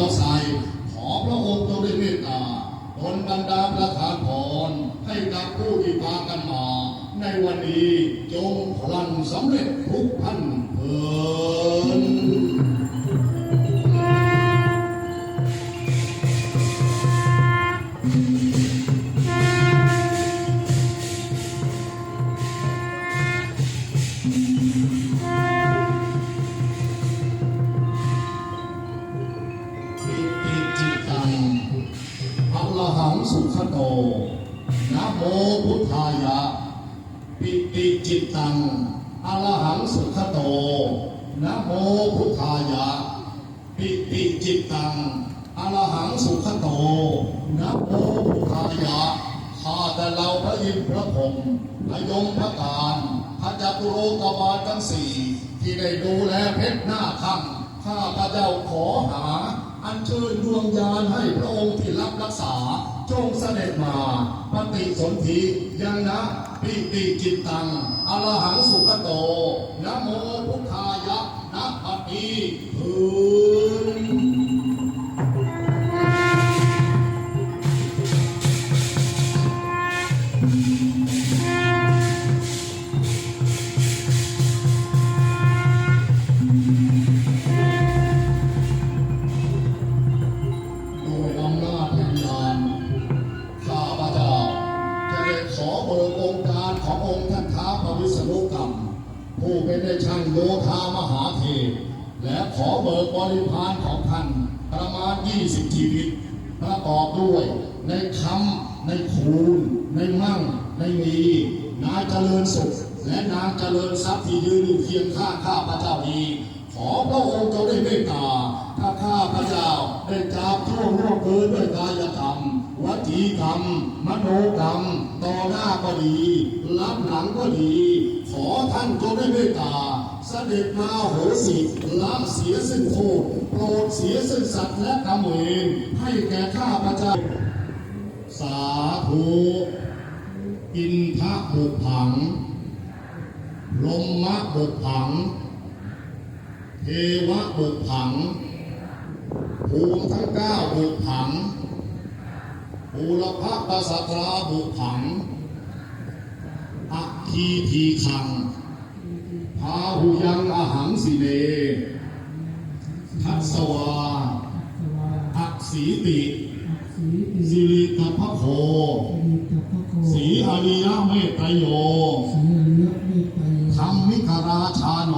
เราใส่ขอพระองค์ทรงได้เมตตาดลบันดาลประทานพรให้กับผู้ที่พากันมา ในวันนี้จงพลันสำเร็จทุกท่าน สุขโตนะโมพุทธายะ ปิติจิตังอรหังสุขโตนะโมพุทธายะ ปิติจิตังอรหังสุขโตนะโมพุทธายะข้าแต่เราพระอินทร์พระพรหมพระยมพระการพระจัตุโลกบาลทั้งสี่ที่ได้ดูแลเพชรหน้าค่ำข้าพระเจ้าขอหา อัญเชิญดวงญาณให้พระองค์ที่รับรักษา จงเสด็จมา ปฏิสนธิยังนะปิติจิตตังอรหังสุขโตนะโมพุทธายะนะปัตติ องค์การขององค์ท่านท้าวพระวิษณุกรรม ผู้เป็นในช่างโยธามหาเทพและขอเบิกบริพารของท่านประมาณ 20 ชีวิต ประกอบด้วยในคำในคูณ ในมั่ง ในมีนายเจริญสุข และนางเจริญทรัพย์ที่ยืนอยู่เคียงข้างข้าพระเจ้านี้ขอพระองค์จงได้เมตตาถ้าข้าพระเจ้าได้จากท่วงร่วงเกินด้วยกายกรรม วจีกรรม มโนกรรม ต่อหน้าก็ดีรับหลังก็ดี ขอท่านจงได้เมตตา เสด็จมาโหสิละเสียซึ่งโทษโปรดเสียซึ่งสัตว์และกรรมเวรให้แก่ข้าพระเจ้า สาธุอินทะบุผัง ลมมะบุผัง เทวะบุผัง ภูมิทั้งเก้าบุผัง บูรพปัสสตราบุกผังอัคคีทีขังพาหุยังอหังสิเลทัสวา อักสีติ สิริตพะโค สีอริยเมตไตรโยธรรมิกราชาโน